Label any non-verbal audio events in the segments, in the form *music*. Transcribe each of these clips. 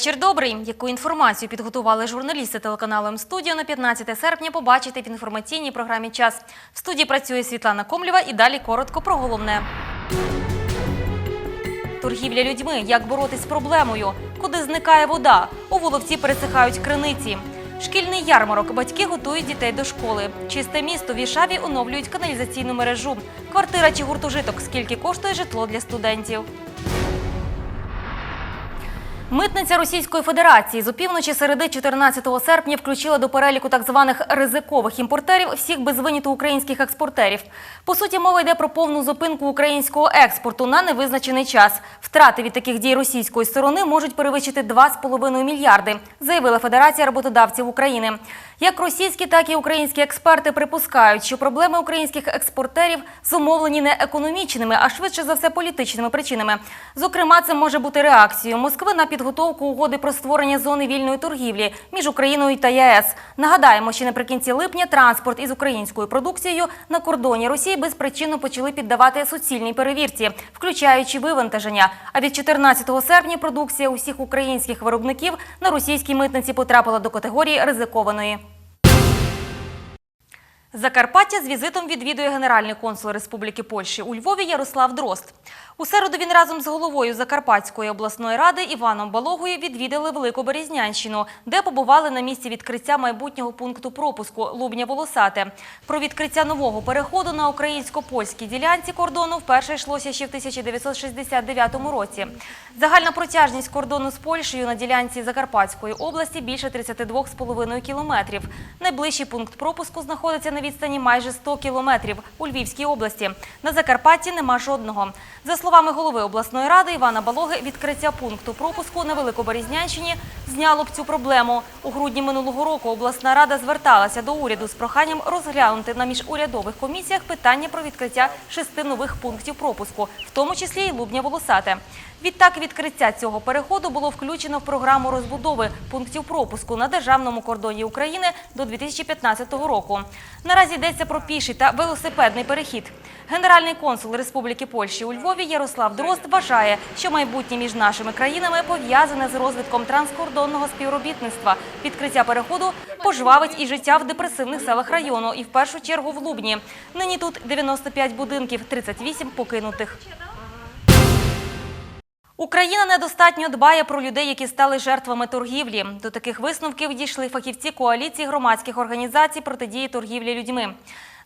Вечір добрий. Яку інформацію підготували журналісти телеканалу М-студіо на 15 серпня, побачите в інформаційній програмі «Час». В студії працює Світлана Комлєва і далі коротко про головне. Торгівля людьми. Як боротись з проблемою? Куди зникає вода? У Воловці пересихають криниці. Шкільний ярмарок. Батьки готують дітей до школи. Чисте місто в Ішаві оновлюють каналізаційну мережу. Квартира чи гуртожиток. Скільки коштує житло для студентів? Митниця Російської Федерації з опівночі середи 14 серпня включила до переліку так званих ризикових імпортерів всіх без виняту українських експортерів. По суті, мова йде про повну зупинку українського експорту на невизначений час. Втрати від таких дій російської сторони можуть перевищити 2,5 мільярди, заявила Федерація роботодавців України. Як російські, так і українські експерти припускають, що проблеми українських експортерів зумовлені не економічними, а швидше за все політичними причинами. Зокрема, це може бути реакцією Москви на підготовку угоди про створення зони вільної торгівлі між Україною та ЄС. Нагадаємо, що наприкінці липня транспорт із українською продукцією на кордоні Росії безпричинно почали піддавати суцільній перевірці, включаючи вивантаження. А від 14 серпня продукція усіх українських виробників на російській митниці потрапила до категорії ризикованої. Закарпаття з візитом відвідує генеральний консул Республіки Польщі у Львові Ярослав Дрозд. У середу він разом з головою Закарпатської обласної ради Іваном Балогою відвідали Великоберезнянщину, де побували на місці відкриття майбутнього пункту пропуску Лубня Волосате. Про відкриття нового переходу на українсько-польській ділянці кордону вперше йшлося ще в 1969 році. Загальна протяжність кордону з Польщею на ділянці Закарпатської області більше 32,5 кілометрів. Найближчий пункт пропуску знаходиться на відстані майже 100 кілометрів у Львівській області. На Закарпатті нема жодного. За словами голови обласної ради Івана Балоги, відкриття пункту пропуску на Великоборізнянщині зняло б цю проблему. У грудні минулого року обласна рада зверталася до уряду з проханням розглянути на міжурядових комісіях питання про відкриття шести нових пунктів пропуску, в тому числі і Лубня Волосате. Відтак, відкриття цього переходу було включено в програму розбудови пунктів пропуску на державному кордоні України до 2015 року. Наразі йдеться про піший та велосипедний перехід. Генеральний консул Республіки Польщі у Львові Ярослав Дрозд вважає, що майбутнє між нашими країнами пов'язане з розвитком транскордонного співробітництва. Відкриття переходу пожвавить і життя в депресивних селах району, і в першу чергу в Лубні. Нині тут 95 будинків, 38 покинутих. Україна недостатньо дбає про людей, які стали жертвами торгівлі. До таких висновків дійшли фахівці коаліції громадських організацій протидії торгівлі людьми.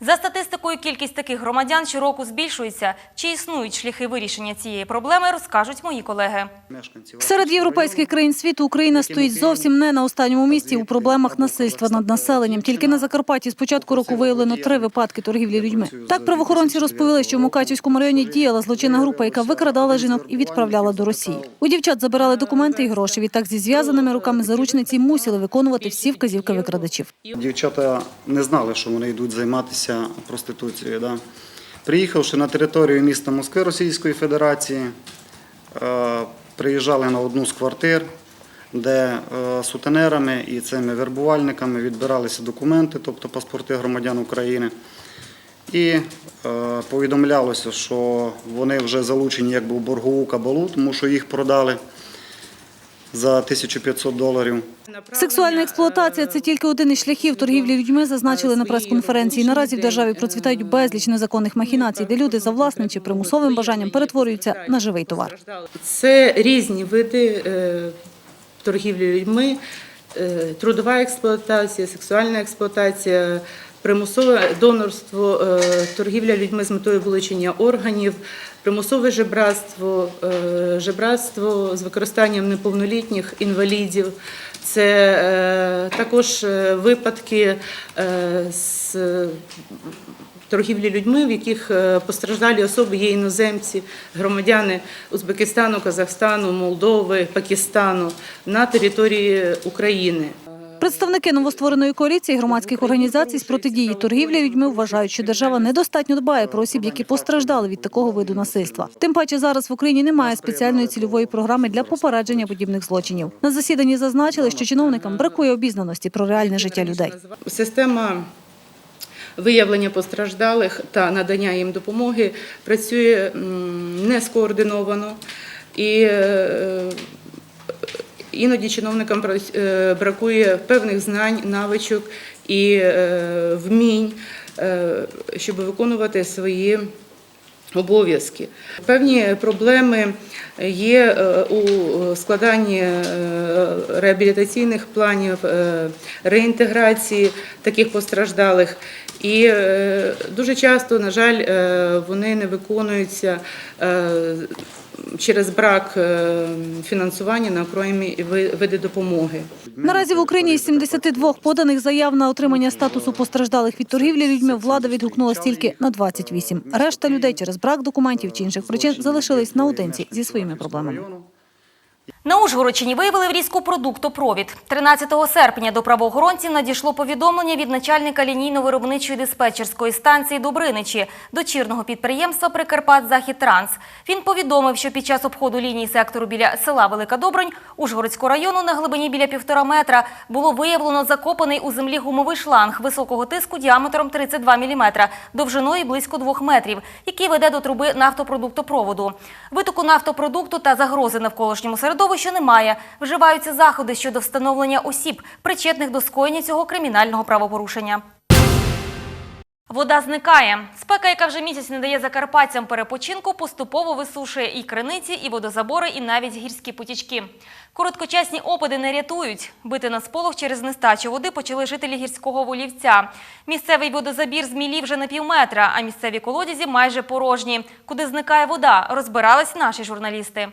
За статистикою, кількість таких громадян щороку збільшується. Чи існують шляхи вирішення цієї проблеми, розкажуть мої колеги. Серед європейських країн світу Україна стоїть зовсім не на останньому місці у проблемах насильства над населенням. Тільки на Закарпатті з початку року виявлено три випадки торгівлі людьми. Так правоохоронці розповіли, що в Мукачівському районі діяла злочинна група, яка викрадала жінок і відправляла до Росії. У дівчат забирали документи і гроші. Відтак зі зв'язаними руками заручниці мусили виконувати всі вказівки викрадачів. Дівчата не знали, що вони йдуть займатися проституцією. Да? Приїхавши на територію міста Москви Російської Федерації, е, приїжджали на одну з квартир, де е, сутенерами і цими вербувальниками відбиралися документи, тобто паспорти громадян України. І е, повідомлялося, що вони вже залучені якби в боргову кабалу, тому що їх продали за 1500 доларів. Сексуальна експлуатація це тільки один із шляхів торгівлі людьми, зазначили на прес-конференції. Наразі в державі процвітають безліч незаконних махінацій, де люди за власним чи примусовим бажанням перетворюються на живий товар. Це різні види е, торгівлі людьми, е, трудова експлуатація, сексуальна експлуатація, примусове донорство, е, торгівля людьми з метою вилучення органів, примусове жебратство, е, жебратство з використанням неповнолітніх інвалідів. Це е, також випадки з торгівлі людьми, в яких постраждалі особи є іноземці, громадяни Узбекистану, Казахстану, Молдови, Пакистану на території України. Представники новоствореної коаліції громадських організацій з протидії торгівлі людьми вважають, що держава недостатньо дбає про осіб, які постраждали від такого виду насильства. Тим паче зараз в Україні немає спеціальної цільової програми для попередження подібних злочинів. На засіданні зазначили, що чиновникам бракує обізнаності про реальне життя людей. Система виявлення постраждалих та надання їм допомоги працює м, не скоординовано. І е, Іноді чиновникам е, бракує певних знань, навичок і е, вмінь, е, щоб виконувати свої обов'язки. Певні проблеми є у складанні реабілітаційних планів реінтеграції таких постраждалих. І е, дуже часто, на жаль, е, вони не виконуються е, через брак фінансування на окремі ви- види допомоги. Наразі в Україні із 72 поданих заяв на отримання статусу постраждалих від торгівлі людьми влада відгукнулась тільки на 28. Решта людей через брак документів чи інших причин залишились наодинці зі своїми проблемами. На Ужгородщині виявили в різку продуктопровід. 13 серпня до правоохоронців надійшло повідомлення від начальника лінійно-виробничої диспетчерської станції Добриничі, дочірного підприємства Прикарпат Західтранс. Він повідомив, що під час обходу лінії сектору біля села Велика Добронь Ужгородського району на глибині біля півтора метра було виявлено закопаний у землі гумовий шланг високого тиску діаметром 32 мм, довжиною близько 2 метрів, який веде до труби нафтопродуктопроводу. Витоку нафтопродукту та загрози навколишньому середовищу немає. Вживаються заходи щодо встановлення осіб, причетних до скоєння цього кримінального правопорушення. Вода зникає. Спека, яка вже місяць не дає закарпатцям перепочинку, поступово висушує і криниці, і водозабори, і навіть гірські потічки. Короткочасні опади не рятують. Бити на сполох через нестачу води почали жителі гірського волівця. Місцевий водозабір змілів вже на півметра, а місцеві колодязі майже порожні. Куди зникає вода, розбирались наші журналісти.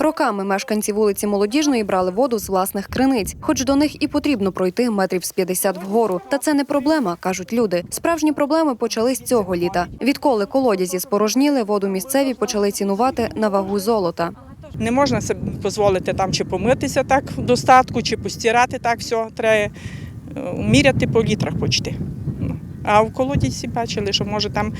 Роками мешканці вулиці Молодіжної брали воду з власних криниць, хоч до них і потрібно пройти метрів з 50 вгору. Та це не проблема, кажуть люди. Справжні проблеми почались цього літа. Відколи колодязі спорожніли, воду місцеві почали цінувати на вагу золота. Не можна собі дозволити там чи помитися так в достатку, чи постирати так все. Треба е, міряти по літрах почти. Ну, А в колодязі бачили, що може там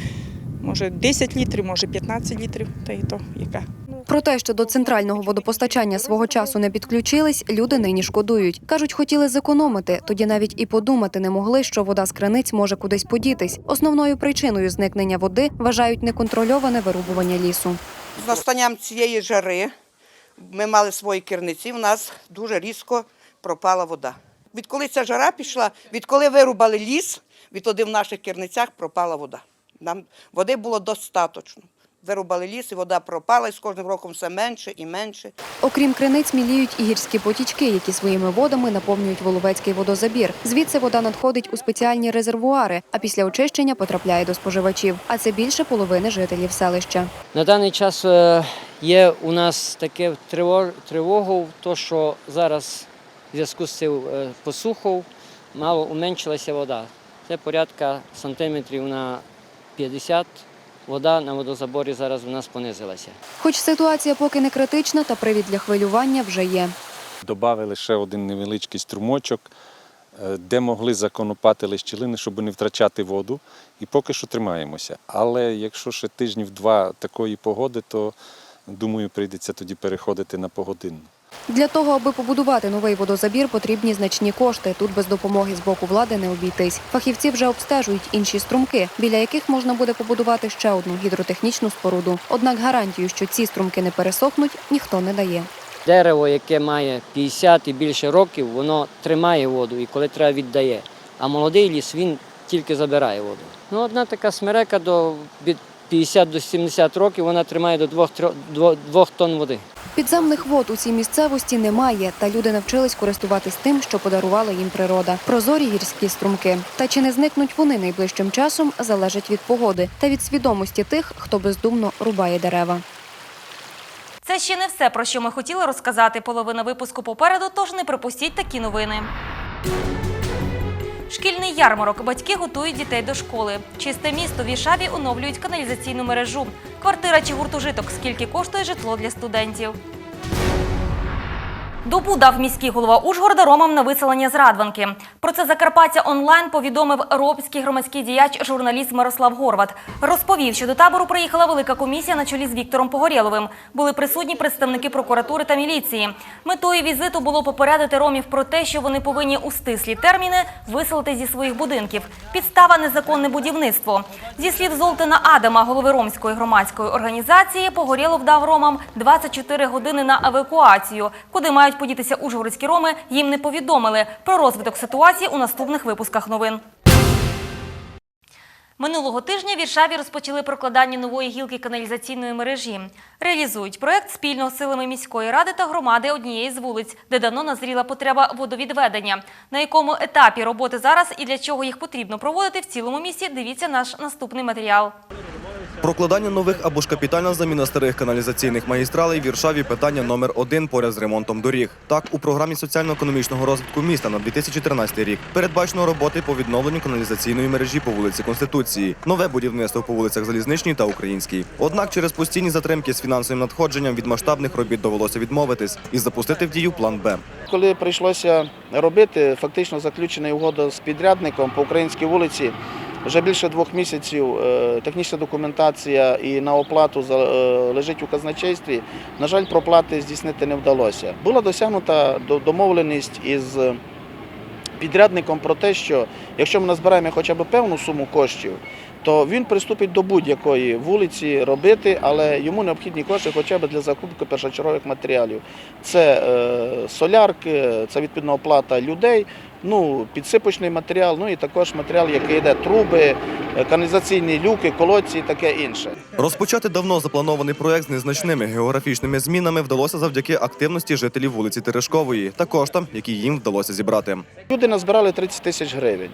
може 10 літрів, може 15 літрів, та і то яка. Про те, що до центрального водопостачання свого часу не підключились, люди нині шкодують. кажуть, хотіли зекономити. Тоді навіть і подумати не могли, що вода з криниць може кудись подітись. Основною причиною зникнення води вважають неконтрольоване вирубування лісу. З настанням цієї жари ми мали свої керниці, в нас дуже різко пропала вода. Відколи ця жара пішла, відколи вирубали ліс, відтоді в наших керницях пропала вода. Нам води було достатньо. Вирубали ліс, і вода пропала, і з кожним роком все менше і менше. Окрім криниць, міліють і гірські потічки, які своїми водами наповнюють Воловецький водозабір. Звідси вода надходить у спеціальні резервуари, а після очищення потрапляє до споживачів. А це більше половини жителів селища. На даний час е, є у нас таке тривогу, то що зараз в зв'язку з цим е, посухою мало уменшилася вода. Це порядка сантиметрів на 50. Вода на водозаборі зараз у нас понизилася. Хоч ситуація поки не критична, та привід для хвилювання вже є. Добавили ще один невеличкий струмочок, е, де могли законопатили щілини, щоб не втрачати воду. І поки що тримаємося. Але якщо ще тижнів два такої погоди, то думаю, прийдеться тоді переходити на погодинну. Для того, аби побудувати новий водозабір, потрібні значні кошти. Тут без допомоги з боку влади не обійтись. Фахівці вже обстежують інші струмки, біля яких можна буде побудувати ще одну гідротехнічну споруду. Однак гарантію, що ці струмки не пересохнуть, ніхто не дає. Дерево, яке має 50 і більше років, воно тримає воду і коли треба віддає. А молодий ліс він тільки забирає воду. Ну, одна така смерека до від 50 до 70 років вона тримає до 2 тонн води. Підземних вод у цій місцевості немає, та люди навчились користуватись тим, що подарувала їм природа. Прозорі гірські струмки. Та чи не зникнуть вони найближчим часом, залежить від погоди та від свідомості тих, хто бездумно рубає дерева. Це ще не все, про що ми хотіли розказати. Половина випуску попереду, тож не пропустіть такі новини. Шкільний ярмарок. Батьки готують дітей до школи. Чисте місто в Ішаві оновлюють каналізаційну мережу. Квартира чи гуртожиток. Скільки коштує житло для студентів? Добу дав міський голова Ужгорода Ромам на виселення з Радванки. Про це Закарпаття онлайн повідомив робський громадський діяч, журналіст Мирослав Горват. Розповів, що до табору приїхала велика комісія на чолі з Віктором Погорєловим. Були присутні представники прокуратури та міліції. Метою візиту було попередити ромів про те, що вони повинні у стислі терміни виселити зі своїх будинків. Підстава незаконне будівництво. Зі слів Золтана Адама, голови ромської громадської організації, Погорєлов дав ромам 24 години на евакуацію, куди мають мають подітися ужгородські роми, їм не повідомили. Про розвиток ситуації у наступних випусках новин. Минулого тижня в Іршаві розпочали прокладання нової гілки каналізаційної мережі. Реалізують проект спільно з силами міської ради та громади однієї з вулиць, де давно назріла потреба водовідведення. На якому етапі роботи зараз і для чого їх потрібно проводити в цілому місті, дивіться наш наступний матеріал. Прокладання нових або ж капітальна заміна старих каналізаційних магістралей в Віршаві питання номер один поряд з ремонтом доріг. Так, у програмі соціально-економічного розвитку міста на 2013 рік передбачено роботи по відновленню каналізаційної мережі по вулиці Конституції, нове будівництво по вулицях Залізничній та Українській. Однак через постійні затримки з фінансовим надходженням від масштабних робіт довелося відмовитись і запустити в дію план Б. Коли прийшлося робити, фактично заключена угода з підрядником по українській вулиці. Вже більше двох місяців е, технічна документація і на оплату е, лежить у казначействі. На жаль, проплати здійснити не вдалося. Була досягнута домовленість із підрядником про те, що якщо ми назбираємо хоча б певну суму коштів, то він приступить до будь-якої вулиці робити, але йому необхідні кошти хоча б для закупки першочергових матеріалів. Це е, солярки, це відповідно оплата людей, ну, підсипочний матеріал, ну і також матеріал, який йде труби, е, каналізаційні люки, колодці і таке інше. Розпочати давно запланований проект з незначними географічними змінами вдалося завдяки активності жителів вулиці Терешкової та коштам, які їм вдалося зібрати. Люди назбирали 30 тисяч гривень.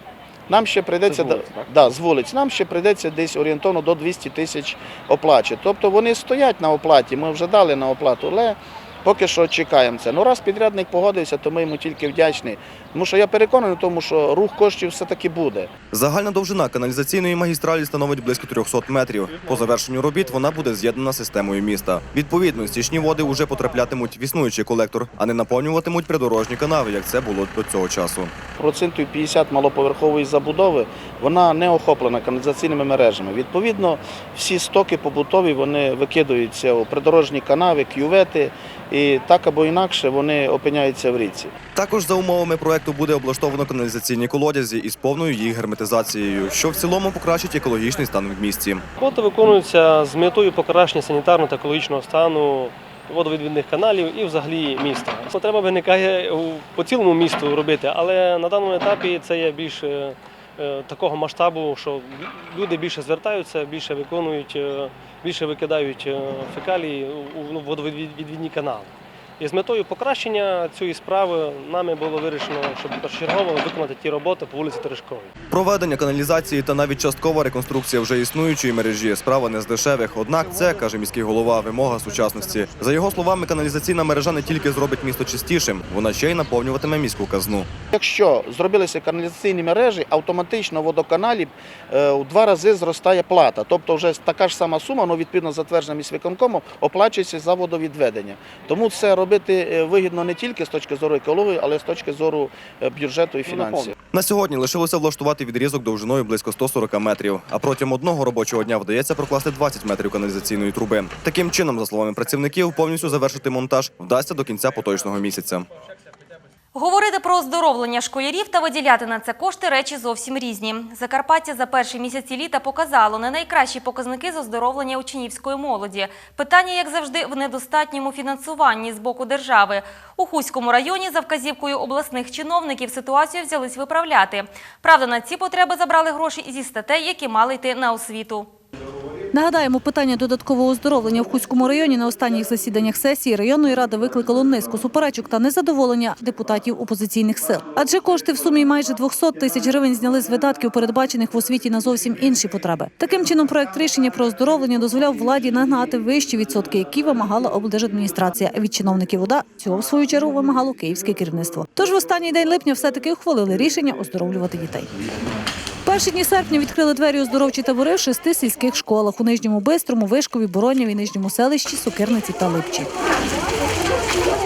Нам ще прийдеться з вулиць, да, з вулиць. Нам ще прийдеться десь орієнтовно до 200 тисяч оплачувати. Тобто вони стоять на оплаті. Ми вже дали на оплату, але поки що чекаємо це. Ну раз підрядник погодився, то ми йому тільки вдячні. Тому що я переконаний в тому, що рух коштів все таки буде. Загальна довжина каналізаційної магістралі становить близько 300 метрів. По завершенню робіт вона буде з'єднана системою міста. Відповідно, стічні води вже потраплятимуть в існуючий колектор, а не наповнюватимуть придорожні канави, як це було до цього часу. Процентів 50 малоповерхової забудови вона не охоплена каналізаційними мережами. Відповідно, всі стоки побутові вони викидаються у придорожні канави, кювети, і так або інакше вони опиняються в річці. Також за умовами проекту буде облаштовано каналізаційні колодязі із повною їх герметизацією, що в цілому покращить екологічний стан в місті. Роботи виконуються з метою покращення санітарного та екологічного стану водовідвідних каналів і взагалі міста. Потреба виникає по цілому місту робити, але на даному етапі це є більше е, такого масштабу, що люди більше звертаються, більше виконують, е, більше викидають е, фекалії у- у водовідвідні канали. І з метою покращення цієї справи нами було вирішено, щоб першочергово виконати ті роботи по вулиці Терешковій. Проведення каналізації та навіть часткова реконструкція вже існуючої мережі справа не з дешевих. Однак це каже міський голова, вимога сучасності. За його словами, каналізаційна мережа не тільки зробить місто чистішим, вона ще й наповнюватиме міську казну. Якщо зробилися каналізаційні мережі, автоматично в водоканалі е, у два рази зростає плата. Тобто вже така ж сама сума, ну відповідно затверджена міськвиконкомом, оплачується за водовідведення. Тому це робити е, вигідно не тільки з точки зору екології, але й з точки зору е, бюджету і фінансів. На сьогодні лишилося влаштувати відрізок довжиною близько 140 метрів. А протягом одного робочого дня вдається прокласти 20 метрів каналізаційної труби. Таким чином, за словами працівників, повністю завершити монтаж вдасться до кінця поточного місяця. Говорити про оздоровлення школярів та виділяти на це кошти – речі зовсім різні. Закарпаття за перші місяці літа показало не найкращі показники з оздоровлення учнівської молоді. Питання, як завжди, в недостатньому фінансуванні з боку держави. У Хуському районі за вказівкою обласних чиновників ситуацію взялись виправляти. Правда, на ці потреби забрали гроші зі статей, які мали йти на освіту. Нагадаємо, питання додаткового оздоровлення в Хуському районі на останніх засіданнях сесії районної ради викликало низку суперечок та незадоволення депутатів опозиційних сил. Адже кошти в сумі майже 200 тисяч гривень зняли з видатків, передбачених в освіті на зовсім інші потреби. Таким чином, проект рішення про оздоровлення дозволяв владі нагнати вищі відсотки, які вимагала облдержадміністрація. Від чиновників ОДА цього в свою чергу вимагало київське керівництво. Тож в останній день липня все-таки ухвалили рішення оздоровлювати дітей. Перші дні серпня відкрили двері оздоровчі табори в шести сільських школах у Нижньому Бистрому, Вишкові, Бороняві, Нижньому селищі, Сокирниці та Липчі.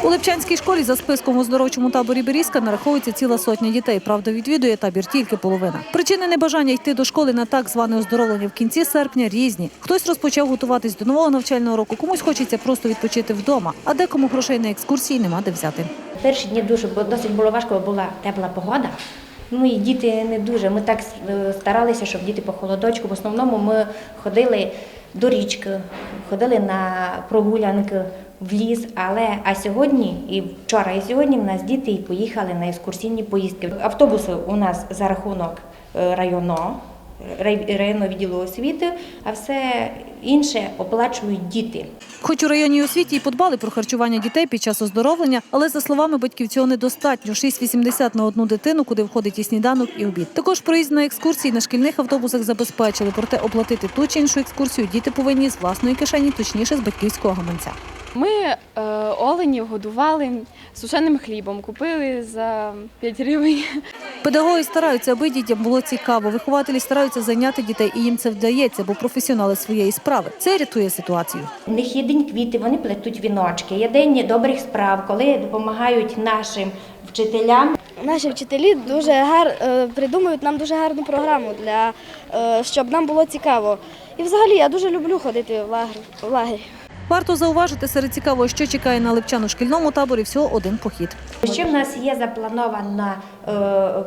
У Липчанській школі за списком в оздоровчому таборі Берізка нараховується ціла сотня дітей. Правда, відвідує табір тільки половина. Причини небажання йти до школи на так зване оздоровлення в кінці серпня різні. Хтось розпочав готуватись до нового навчального року, комусь хочеться просто відпочити вдома, а декому грошей на екскурсії нема де взяти. Перші дні дуже досить було важко, бо була тепла погода. Ну і діти не дуже. Ми так е, старалися, щоб діти по холодочку. В основному ми ходили до річки, ходили на прогулянки в ліс. Але а сьогодні, і вчора, і сьогодні в нас діти поїхали на екскурсійні поїздки. Автобуси у нас за рахунок е, районного, районного відділу освіти, а все інше оплачують діти. Хоч у районній освіті і подбали про харчування дітей під час оздоровлення, але за словами батьків цього недостатньо. 6,80 на одну дитину, куди входить і сніданок, і обід. Також проїзд на екскурсії на шкільних автобусах забезпечили. Проте оплатити ту чи іншу екскурсію діти повинні з власної кишені, точніше з батьківського гаманця. Ми е, оленів годували сушеним хлібом, купили за 5 гривень. Педагоги стараються, аби дітям було цікаво. Вихователі стараються зайняти дітей, і їм це вдається, бо професіонали своєї справи. Це рятує ситуацію. У них є день квіти, вони плетуть віночки. Є день добрих справ, коли допомагають нашим вчителям. Наші вчителі дуже гар е, придумують нам дуже гарну програму для е, щоб нам було цікаво. І взагалі я дуже люблю ходити в лагерь. В лагерь. Варто зауважити серед цікавого, що чекає на липчан у шкільному таборі всього один похід. Ще в нас є заплановано е,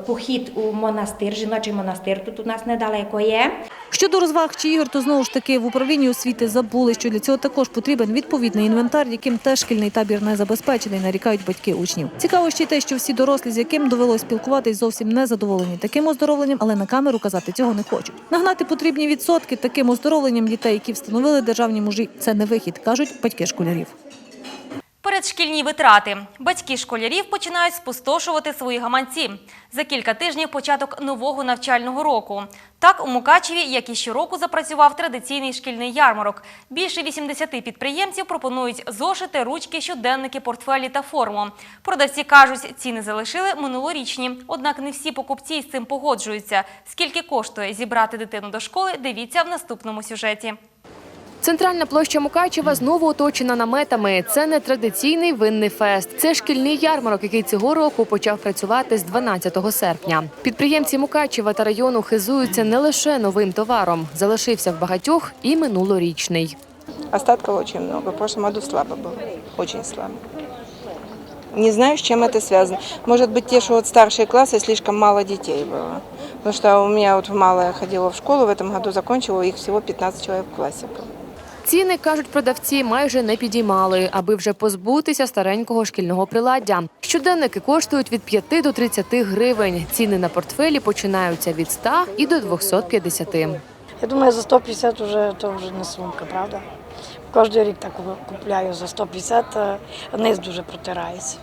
похід у монастир, жіночий монастир. Тут у нас недалеко є. Щодо розваг чи ігор, то знову ж таки в управлінні освіти забули, що для цього також потрібен відповідний інвентар, яким теж шкільний табір не забезпечений, нарікають батьки учнів. Цікаво ще й те, що всі дорослі, з яким довелось спілкуватись, зовсім не задоволені таким оздоровленням, але на камеру казати цього не хочуть. Нагнати потрібні відсотки таким оздоровленням дітей, які встановили державні мужі, це не вихід, кажуть батьки школярів. Передшкільні витрати. Батьки школярів починають спустошувати свої гаманці. За кілька тижнів початок нового навчального року. Так, у Мукачеві, як і щороку, запрацював традиційний шкільний ярмарок. Більше 80 підприємців пропонують зошити, ручки, щоденники, портфелі та форму. Продавці кажуть, ціни залишили минулорічні. Однак не всі покупці з цим погоджуються. Скільки коштує зібрати дитину до школи, дивіться в наступному сюжеті. Центральна площа Мукачева знову оточена наметами. Це не традиційний винний фест. Це шкільний ярмарок, який цього року почав працювати з 12 серпня. Підприємці Мукачева та району хизуються не лише новим товаром. Залишився в багатьох і минулорічний. Остатков очень много. В прошлом году слабо было. Очень слабо. Не знаю, с чем это связано. Может быть, те, что вот старшие классы, слишком мало детей было. Потому что у меня вот в малая ходила в школу, в этом году закончила, их всего 15 человек в классе было. Ціни, кажуть продавці, майже не підіймали, аби вже позбутися старенького шкільного приладдя. Щоденники коштують від 5 до 30 гривень. Ціни на портфелі починаються від 100 і до 250. Я думаю, за 150 вже то вже не сумка, правда? Кожен рік так купляю за 150, а низ дуже протирається.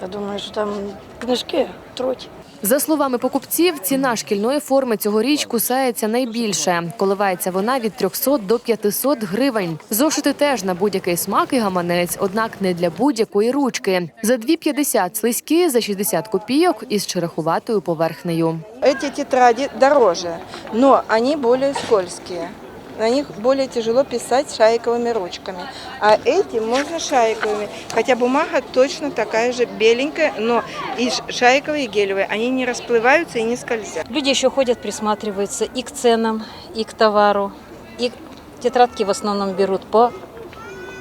Та думаю, що там книжки труть. За словами покупців, ціна шкільної форми цьогоріч кусається найбільше. Коливається вона від 300 до 500 гривень. Зошити теж на будь-який смак і гаманець, однак не для будь-якої ручки. За 2,50 слизькі, за 60 копійок із черехуватою поверхнею. Эти тетради дороже, но они более скользкие На них более тяжело писать шариковыми ручками. А эти можно шариковыми. Хотя бумага точно такая же беленькая, но и ш- шариковые, и гелевые. Они не расплываются и не скользят. Люди еще ходят, присматриваются и к ценам, и к товару. И тетрадки в основном берут по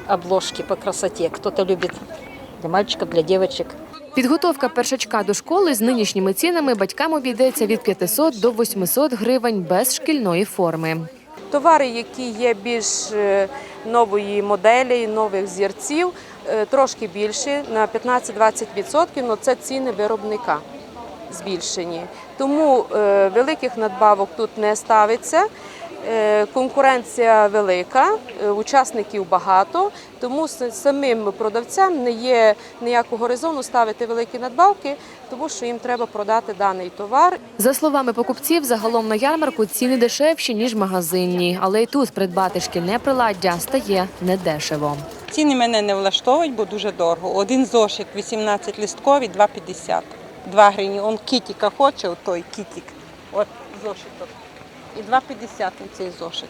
обложке, по красоте. Кто-то любит для мальчиков, для девочек. Підготовка першачка до школи з нинішніми цінами батькам обійдеться від 500 до 800 гривень без шкільної форми. Товари, які є більш е, нової моделі, нових зірців, е, трошки більші на 15-20%, але це ціни виробника збільшені. Тому е, великих надбавок тут не ставиться. Е, Конкуренція велика, е, учасників багато, тому самим продавцям не є ніякого резону ставити великі надбавки, тому що їм треба продати даний товар. За словами покупців, загалом на ярмарку ціни дешевші ніж магазинні, але й тут придбати шкільне приладдя стає недешево. Ціни мене не влаштовують, бо дуже дорого. Один зошит 18 листковий, 2,50. 2 гривні. Он кітіка хоче, той кітік. От зошит. І 2,50 цей зошит.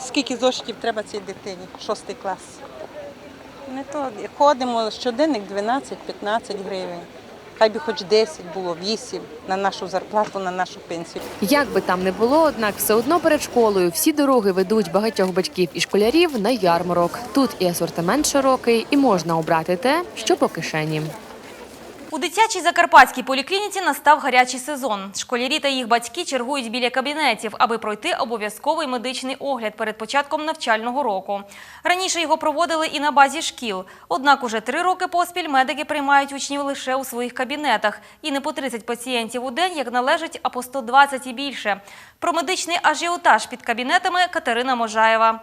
Скільки зошитів треба цій дитині? Шостий клас. Не то ходимо щоденник 12-15 гривень. Хай би хоч 10 було, 8 на нашу зарплату, на нашу пенсію. Як би там не було, однак все одно перед школою всі дороги ведуть багатьох батьків і школярів на ярмарок. Тут і асортимент широкий, і можна обрати те, що по кишені. У дитячій закарпатській поліклініці настав гарячий сезон. Школярі та їх батьки чергують біля кабінетів, аби пройти обов'язковий медичний огляд перед початком навчального року. Раніше його проводили і на базі шкіл. Однак уже три роки поспіль медики приймають учнів лише у своїх кабінетах. І не по 30 пацієнтів у день, як належить, а по 120 і більше. Про медичний ажіотаж під кабінетами Катерина Можаєва.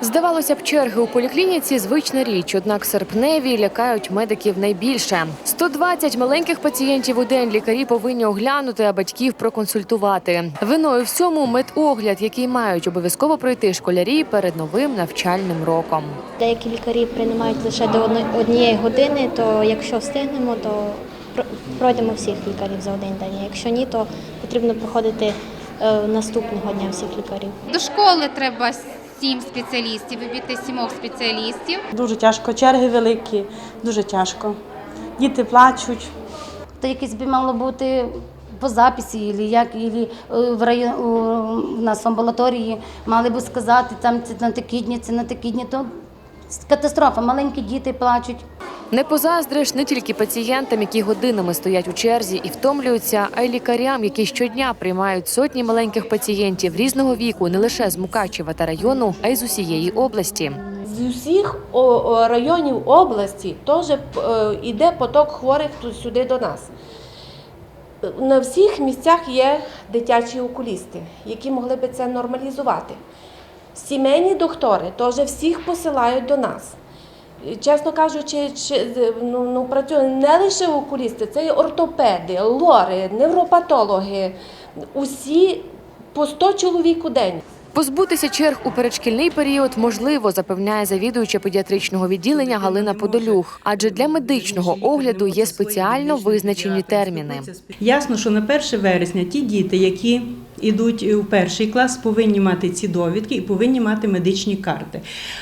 Здавалося б, черги у поліклініці звична річ, однак серпневі лякають медиків найбільше. 120 маленьких пацієнтів у день лікарі повинні оглянути, а батьків проконсультувати. Виною всьому медогляд, який мають обов'язково пройти школярі перед новим навчальним роком. Деякі лікарі приймають лише до однієї години, то якщо встигнемо, то про- пройдемо всіх лікарів за один день. Якщо ні, то потрібно проходити е, наступного дня всіх лікарів. До школи треба сім спеціалістів, вибити сімох спеціалістів. Дуже тяжко, черги великі, дуже тяжко. Діти плачуть. То якесь би мало бути по записі, або як або в район у нас в амбулаторії мали би сказати, там це на такі дні, це на такі дні. То катастрофа. Маленькі діти плачуть. Не позаздриш не тільки пацієнтам, які годинами стоять у черзі і втомлюються, а й лікарям, які щодня приймають сотні маленьких пацієнтів різного віку, не лише з Мукачева та району, а й з усієї області. З усіх районів області теж е, йде поток хворих сюди до нас. На всіх місцях є дитячі окулісти, які могли би це нормалізувати. Сімейні доктори теж всіх посилають до нас. Чесно кажучи, чи- ну, ну, працює не лише окулісти, це і ортопеди, лори, невропатологи, усі по 100 чоловік у день. Позбутися черг у передшкільний період можливо, запевняє завідуюча педіатричного відділення Галина Подолюх. Адже для медичного огляду є спеціально визначені терміни. Ясно, що на 1 вересня ті діти, які йдуть у перший клас, повинні мати ці довідки і повинні мати медичні карти.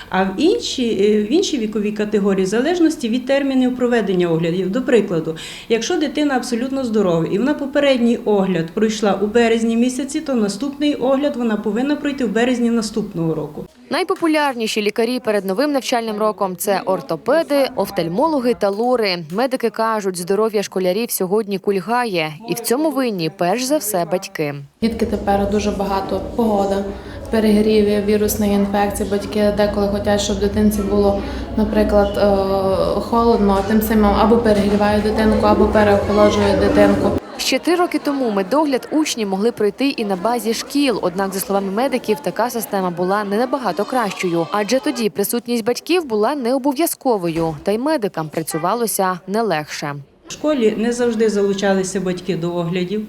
А в інші, е, в інші вікові категорії, в залежності від термінів проведення оглядів. До прикладу, якщо дитина абсолютно здорова і вона попередній огляд пройшла у березні місяці, то наступний огляд вона повинна пройти в березні наступного року. Найпопулярніші лікарі перед новим навчальним роком це ортопеди, офтальмологи та лори. Медики кажуть, здоров'я школярів сьогодні кульгає, і в цьому винні перш за все батьки. Дітки тепер дуже багато погода, перегрівів, вірусних інфекцій. Батьки деколи хочуть, щоб дитинці було, наприклад, е, холодно, тим самим або перегрівають дитинку, або переохолоджують дитинку. Ще три роки тому медогляд учні могли пройти і на базі шкіл. Однак, за словами медиків, така система була не набагато кращою, адже тоді присутність батьків була не обов'язковою, та й медикам працювалося не легше. В школі не завжди залучалися батьки до оглядів.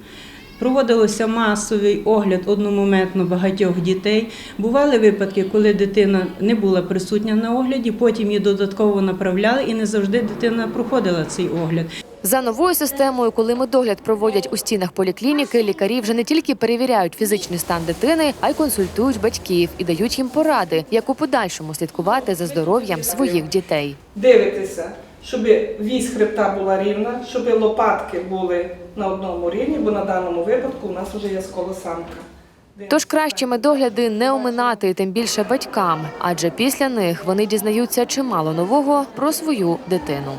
Проводилося масовий огляд одномоментно багатьох дітей. Бували випадки, коли дитина не була присутня на огляді, потім її додатково направляли, і не завжди дитина проходила цей огляд. За новою системою, коли медогляд проводять у стінах поліклініки, лікарі вже не тільки перевіряють фізичний стан дитини, а й консультують батьків і дають їм поради, як у подальшому слідкувати за здоров'ям своїх дітей. Дивитися, щоб вісь хребта була рівна, щоб лопатки були на одному рівні, бо на даному випадку у нас вже є сколосамка. Тож краще медогляди не оминати, тим більше батькам, адже після них вони дізнаються чимало нового про свою дитину.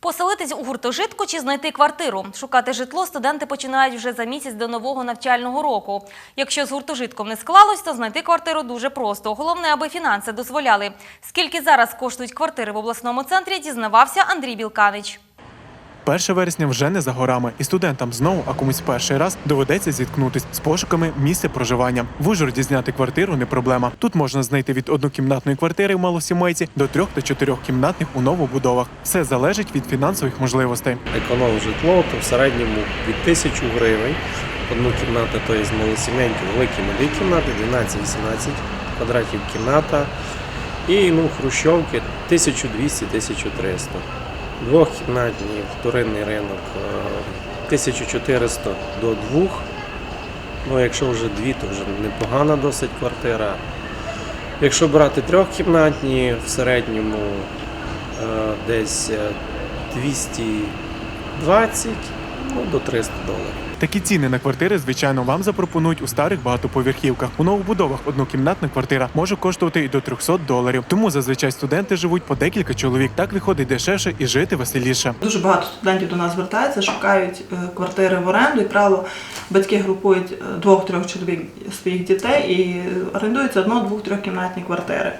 Поселитись у гуртожитку чи знайти квартиру. Шукати житло студенти починають вже за місяць до нового навчального року. Якщо з гуртожитком не склалось, то знайти квартиру дуже просто. Головне, аби фінанси дозволяли. Скільки зараз коштують квартири в обласному центрі, дізнавався Андрій Білканич. 1 вересня вже не за горами, і студентам знову, а комусь перший раз доведеться зіткнутись з пошуками місця проживання. В Ужгороді зняти квартиру не проблема. Тут можна знайти від однокімнатної квартири в малосімейці до трьох та чотирьохкімнатних у новобудовах. Все залежить від фінансових можливостей. Економ житло, то в середньому від тисячу гривень. Одну кімнату, то є малосімейні, великі дві кімнати, 12-18 квадратів кімната. І ну, хрущовки 1200-1300. Двохкімнатні вторинний ринок е, 1400 до 2. Ну, якщо вже дві, то вже непогана досить квартира. Якщо брати трьохкімнатні, в середньому е, десь е, 220 ну, до 300 доларів. Такі ціни на квартири, звичайно, вам запропонують у старих багатоповерхівках. У новобудовах однокімнатна квартира може коштувати і до 300 доларів. Тому зазвичай студенти живуть по декілька чоловік. Так виходить дешевше і жити веселіше. Дуже багато студентів до нас звертаються, шукають е, квартири в оренду. І правило, батьки групують е, двох-трьох чоловік своїх дітей і орендуються одно, двох, трьохкімнатні квартири.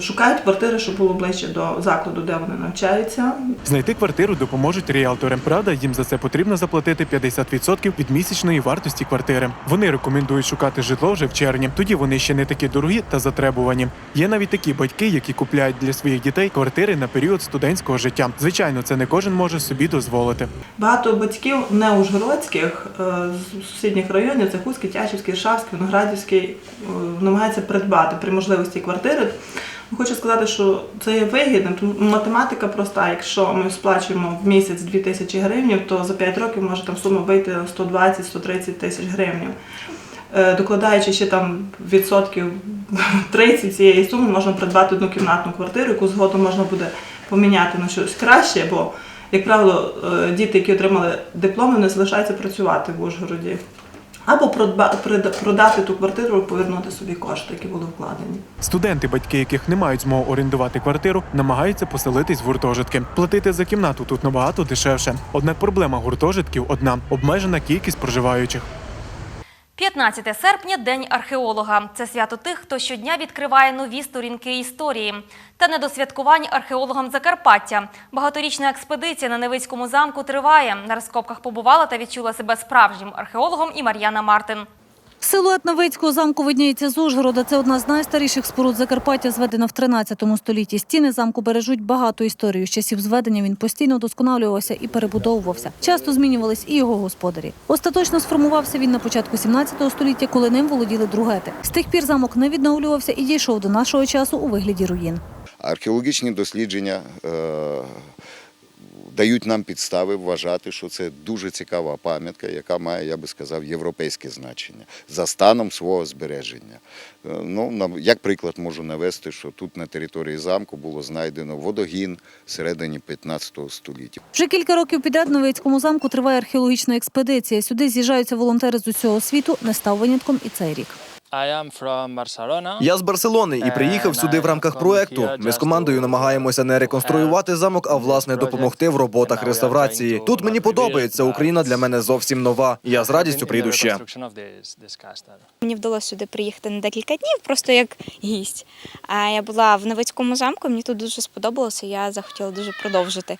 Шукають квартири, щоб було ближче до закладу, де вони навчаються. Знайти квартиру допоможуть ріалтори. Правда, їм за це потрібно заплатити 50% від місячної вартості квартири. Вони рекомендують шукати житло вже в червні. Тоді вони ще не такі дорогі та затребувані. Є навіть такі батьки, які купляють для своїх дітей квартири на період студентського життя. Звичайно, це не кожен може собі дозволити. Багато батьків не ужгородських е, з сусідніх районів, це Хуський, Тячівський, Шавський, Виноградівський, е, намагаються придбати при можливості квартири. Хочу сказати, що це є вигідним, тому математика проста. Якщо ми сплачуємо в місяць 2 тисячі гривень, то за 5 років може там сума вийти 120-130 тисяч гривень. Е, Докладаючи ще там відсотків *laughs* 30 цієї суми, можна придбати однокімнатну квартиру, яку згодом можна буде поміняти на щось краще, бо, як правило, е, діти, які отримали дипломи, не залишаються працювати в Ужгороді. Або продати ту квартиру повернути собі кошти, які були вкладені. Студенти, батьки яких не мають змоги орендувати квартиру, намагаються поселитись в гуртожитки. Платити за кімнату тут набагато дешевше. Однак проблема гуртожитків одна обмежена кількість проживаючих. 15 серпня День археолога. Це свято тих, хто щодня відкриває нові сторінки історії. Та не до святкувань археологам Закарпаття. Багаторічна експедиція на Невицькому замку триває. На розкопках побувала та відчула себе справжнім археологом і Мар'яна Мартин. Силует Новицького замку видніється з Ужгорода. Це одна з найстаріших споруд Закарпаття, зведена в 13 столітті. Стіни замку бережуть багату історію. З часів зведення він постійно вдосконалювався і перебудовувався. Часто змінювались і його господарі. Остаточно сформувався він на початку 17 століття, коли ним володіли другети. З тих пір замок не відновлювався і дійшов до нашого часу у вигляді руїн. Археологічні дослідження е, дають нам підстави вважати, що це дуже цікава пам'ятка, яка має, я би сказав, європейське значення за станом свого збереження. Е, ну, як приклад можу навести, що тут на території замку було знайдено водогін всередині 15 століття. Вже кілька років підряд на Новицькому замку триває археологічна експедиція. Сюди з'їжджаються волонтери з усього світу. Не став винятком і цей рік. Я з Барселони і приїхав сюди в рамках проекту. Ми з командою намагаємося не реконструювати замок, а власне допомогти в роботах реставрації. Тут мені подобається. Україна для мене зовсім нова. Я з радістю прийду ще. Мені вдалося сюди приїхати на декілька днів, просто як гість. А я була в Новицькому замку, мені тут дуже сподобалося. Я захотіла дуже продовжити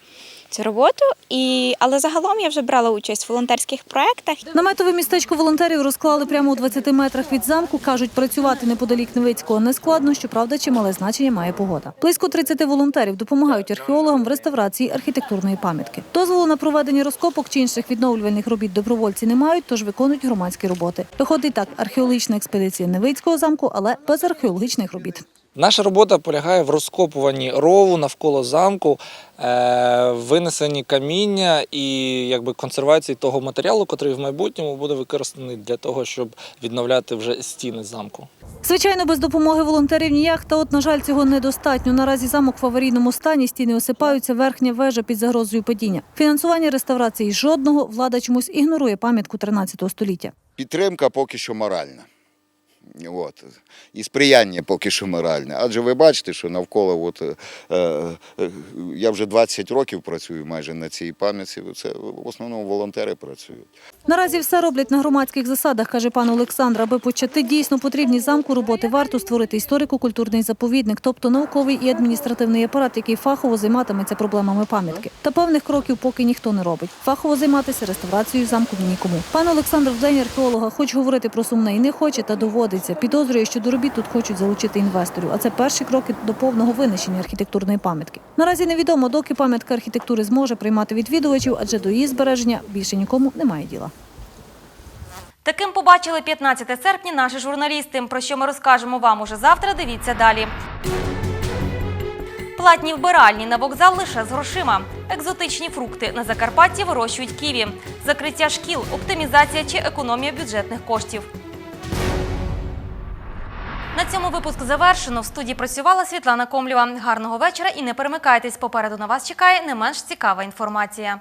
цю роботу. І але загалом я вже брала участь в волонтерських проєктах. Наметове містечко волонтерів розклали прямо у 20 метрах від замку. Кажуть, працювати неподалік Невицького не складно, щоправда, чимале значення має погода. Близько 30 волонтерів допомагають археологам в реставрації архітектурної пам'ятки. Дозволу на проведення розкопок чи інших відновлювальних робіт добровольці не мають, тож виконують громадські роботи. Виходить так, археологічна експедиція Невицького замку, але без археологічних робіт. Наша робота полягає в розкопуванні рову навколо замку, е, винесенні каміння і якби консервації того матеріалу, який в майбутньому буде використаний для того, щоб відновляти вже стіни замку. Звичайно, без допомоги волонтерів ніяк, та от, на жаль, цього недостатньо. Наразі замок в аварійному стані, стіни осипаються, верхня вежа під загрозою падіння. Фінансування реставрації жодного, влада чомусь ігнорує пам'ятку 13 століття. Підтримка поки що моральна. От. І сприяння поки що моральне. Адже ви бачите, що навколо, от, е, е, я вже 20 років працюю майже на цій пам'ятці. Це в основному волонтери працюють. Наразі все роблять на громадських засадах, каже пан Олександр. Аби почати дійсно потрібні замку роботи, варто створити історико-культурний заповідник, тобто науковий і адміністративний апарат, який фахово займатиметься проблемами пам'ятки. Та певних кроків поки ніхто не робить. Фахово займатися реставрацією замку нікому. Пан Олександр в день археолога, хоч говорити про сумне і не хоче, та доводиться. Підозрює, що до робіт тут хочуть залучити інвесторів. А це перші кроки до повного винищення архітектурної пам'ятки. Наразі невідомо, доки пам'ятка архітектури зможе приймати відвідувачів, адже до її збереження більше нікому немає діла. Таким побачили 15 серпня наші журналісти. Про що ми розкажемо вам уже завтра. Дивіться далі. Платні вбиральні на вокзал лише з грошима. Екзотичні фрукти на Закарпатті вирощують ківі. Закриття шкіл, оптимізація чи економія бюджетних коштів. На цьому випуск завершено. В студії працювала Світлана Комлєва. Гарного вечора і не перемикайтесь. Попереду на вас чекає не менш цікава інформація.